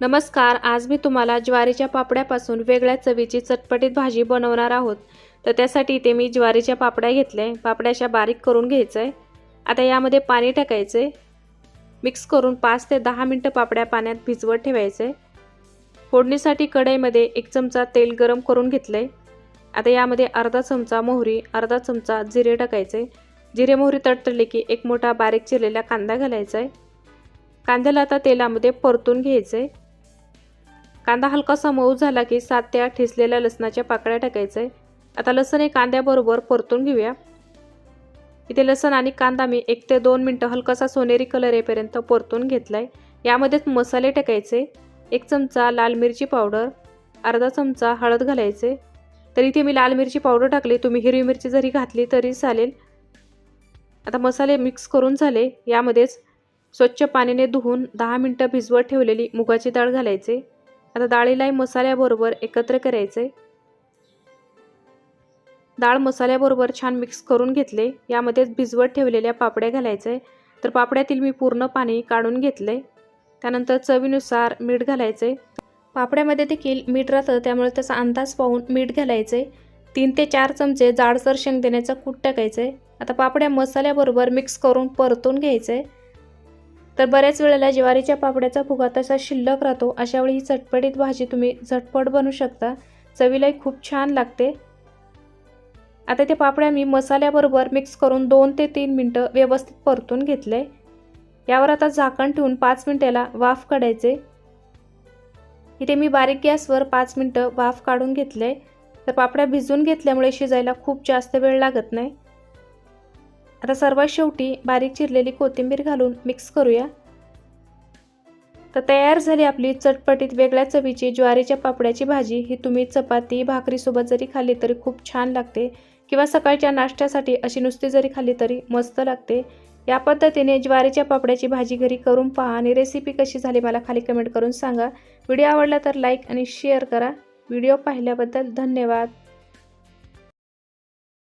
नमस्कार आज मी तुम्हाला ज्वारीच्या पापड्यापासून वेगळ्या चवीची चटपटीत भाजी बनवणार आहोत. तर त्यासाठी इथे मी ज्वारीच्या पापड्या घेतल्या पापड्या अशा बारीक करून घ्यायचं आहे आता यामध्ये पाणी टाकायचं आहे. मिक्स करून पाच ते दहा मिनटं पापड्या पाण्यात भिजवत ठेवायचं आहे. फोडणीसाठी कढईमध्ये एक चमचा तेल गरम करून घेतलं आहे आता यामध्ये अर्धा चमचा मोहरी अर्धा चमचा जिरे टाकायचे जिरे मोहरी तडतडले की एक मोठा बारीक चिरलेला कांदा घालायचा आहे. कांद्याला आता तेलामध्ये परतून घ्यायचं आहे. कांदा हलकासा मऊ झाला की सात ते आठ ठिसलेल्या लसणाच्या पाकळ्या टाकायचं आहे आता लसण हे कांद्याबरोबर परतून घेऊया. इथे लसण आणि कांदा मी एक ते दोन मिनटं हलकासा सोनेरी कलर येईपर्यंत परतून घेतला आहे यामध्येच मसाले टाकायचे एक चमचा लाल मिरची पावडर अर्धा चमचा हळद घालायचे. तर इथे मी लाल मिरची पावडर टाकली तुम्ही हिरवी मिरची जरी घातली तरी चालेल. आता मसाले मिक्स करून झाले यामध्येच स्वच्छ पाण्याने धुवून दहा मिनटं भिजवत ठेवलेली मुगाची डाळ घालायचे. आता डाळीलाही मसाल्याबरोबर एकत्र करायचे डाळ मसाल्याबरोबर छान मिक्स करून घेतले. यामध्येच भिजवत ठेवलेल्या पापड्या घालायचे तर पापड्यातील मी पूर्ण पाणी काढून घेतले त्यानंतर चवीनुसार मीठ घालायचे पापड्यामध्ये देखील मीठ राहतं त्यामुळे त्याचा अंदाज पाहून मीठ घालायचे तीन ते चार चमचे जाडसर शेंगदाण्याचं कूट टाकायचे आता पापड्या मसाल्याबरोबर मिक्स करून परतून घ्यायचे तर बऱ्याच वेळेला ज्वारीच्या पापड्याचा फुगा तसा शिल्लक राहतो अशा वेळी ही चटपटीत भाजी तुम्ही झटपट बनवू शकता. चवीलाही खूप छान लागते. आता त्या पापड्या मी मसाल्याबरोबर मिक्स करून दोन ते तीन मिनटं व्यवस्थित परतून घेतले. यावर आता झाकण ठेवून पाच मिनटाला वाफ काढायचे. इथे मी बारीक गॅसवर पाच मिनटं वाफ काढून घेतले. तर पापड्या भिजून घेतल्यामुळे शिजायला खूप जास्त वेळ लागत नाही. आता सर्वात शेवटी बारीक चिरलेली कोथिंबीर घालून मिक्स करूया. तर तयार झाली आपली चटपटीत वेगळ्या चवीची ज्वारीच्या पापड्याची भाजी. ही तुम्ही चपाती भाकरीसोबत जरी खाल्ली तरी खूप छान लागते. किंवा सकाळच्या नाश्त्यासाठी अशी नुसती जरी खाल्ली तरी मस्त लागते. या पद्धतीने ज्वारीच्या पापड्याची भाजी घरी करून पहा आणि रेसिपी कशी झाली मला खाली कमेंट करून सांगा. व्हिडिओ आवडला तर लाईक आणि शेअर करा. व्हिडिओ पाहिल्याबद्दल धन्यवाद.